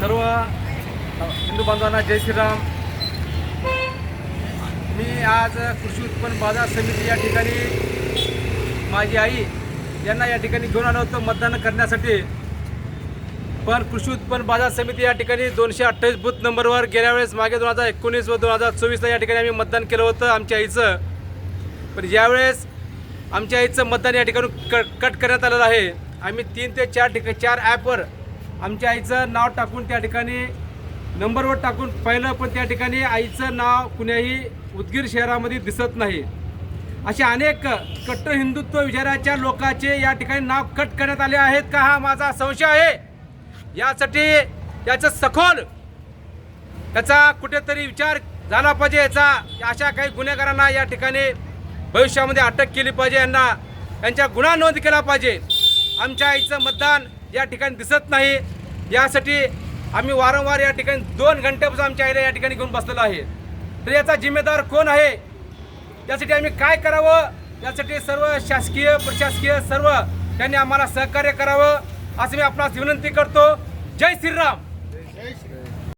सर्व हिंदू बांधवांना जय श्रीराम. मी आज कृषी उत्पन्न बाजार समिती या ठिकाणी माझी आई यांना या ठिकाणी घेऊन आलो होतो मतदान करण्यासाठी. पण कृषी उत्पन्न बाजार समिती या ठिकाणी दोनशे अठ्ठावीस बूथ नंबरवर गेल्या वेळेस मागे दोन हजार एकोणीस व दोन हजार चोवीसला या ठिकाणी आम्ही मतदान केलं होतं आमच्या आईचं. पण यावेळेस आमच्या आईचं मतदान या ठिकाणी क कट करण्यात आलेलं आहे. आम्ही तीन ते चार ठिका चार ॲपवर आमच्या आईचं नाव टाकून त्या ठिकाणी नंबरवर टाकून पाहिलं पण त्या ठिकाणी आईचं नाव कुण्याही उदगीर शहरामध्ये दिसत नाही. असे अनेक कट्टर हिंदुत्व विचाराच्या लोकांचे या ठिकाणी नाव कट करण्यात आले आहेत का हा माझा संशय आहे. यासाठी याचं सखोल याचा कुठेतरी विचार झाला पाहिजे याचा अशा काही गुन्हेगारांना या ठिकाणी भविष्यामध्ये अटक केली पाहिजे यांना यांच्या गुन्हा नोंद केला पाहिजे. आमच्या आईचं मतदान या ठिकाणी दिसत नाही. यासाठी आम्ही वारंवार या ठिकाणी दोन घंट्यापासून आमच्या आईला या ठिकाणी घेऊन बसलेलो आहे. तर याचा जिम्मेदार कोण आहे? यासाठी आम्ही काय करावं? यासाठी सर्व शासकीय प्रशासकीय सर्व त्यांनी आम्हाला सहकार्य करावं असं मी आपणास विनंती करतो. जय श्रीराम. जय श्री